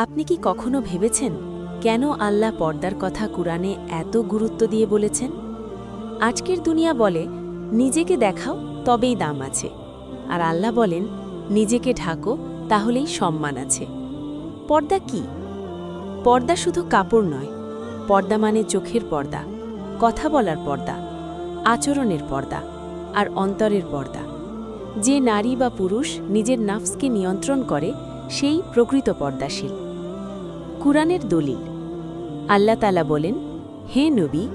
আপনি কি কখনো ভেবেছেন কেন আল্লাহ পর্দার কথা কুরআনে এত গুরুত্ব দিয়ে বলেছেন? আজকের দুনিয়া বলে, নিজেকে দেখাও, তবেই দাম আছে। আর আল্লাহ বলেন, নিজেকে ঢাকো, তাহলেই সম্মান আছে। পর্দা কি? পর্দা শুধু কাপড় নয়। পর্দা মানে চোখের পর্দা, কথা বলার পর্দা, আচরণের পর্দা, আর অন্তরের পর্দা। যে নারী বা পুরুষ নিজের নাফসকে নিয়ন্ত্রণ করে, সেই প্রকৃত পর্দাশীল। কুরআনের দলিল। আল্লাহ তালা বলেন, হে নবী,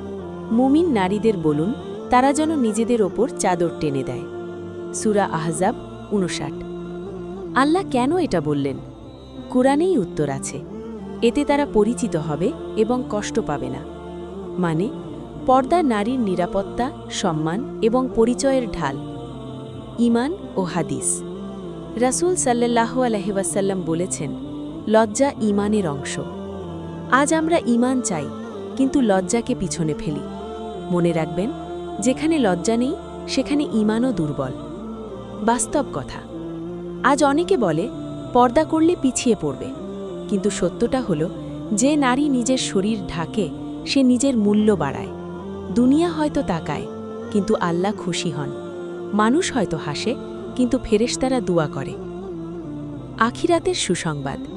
মুমিন নারীদের বলুন, তারা যেন নিজেদের ওপর চাদর টেনে দেয়। সুরা আহজাব উনষাট আল্লাহ কেন এটা বললেন? কুরআনেই উত্তর আছে। এতে তারা পরিচিত হবে এবং কষ্ট পাবে না। মানে পর্দা নারীর নিরাপত্তা, সম্মান এবং পরিচয়ের ঢাল। ইমান ও হাদিস। রাসূল সাল্লাহ আলহিবাসাল্লাম বলেছেন লজ্জা ইমানের অংশ। আজ আমরা ইমান চাই, কিন্তু লজ্জাকে পিছনে ফেলি। মনে রাখবেন, যেখানে লজ্জা নেই, সেখানে ইমানও দুর্বল। বাস্তব কথা। আজ অনেকে বলে, পর্দা করলে পিছিয়ে পড়বে। কিন্তু সত্যটা হলো, যে নারী নিজের শরীর ঢাকে, সে নিজের মূল্য বাড়ায়। দুনিয়া হয়তো তাকায়, কিন্তু আল্লাহ খুশি হন। মানুষ হয়তো হাসে, কিন্তু ফেরেশতারা দোয়া করে। আখিরাতের সুসংবাদ।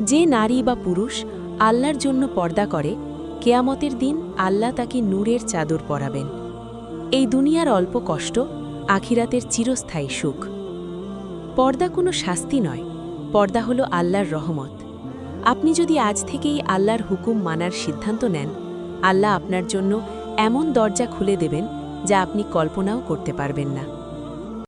যে নারী বা পুরুষ আল্লাহর জন্য পর্দা করে, কেয়ামতের দিন আল্লাহ তাকে নূরের চাদর পরাবেন। এই দুনিয়ার অল্প কষ্ট আখিরাতের চিরস্থায়ী সুখ। পর্দা কোনো শাস্তি নয়, পর্দা হলো আল্লাহর রহমত। আপনি যদি আজ থেকেই আল্লাহর হুকুম মানার সিদ্ধান্ত নেন, আল্লাহ আপনার জন্য এমন দরজা খুলে দেবেন যা আপনি কল্পনাও করতে পারবেন না।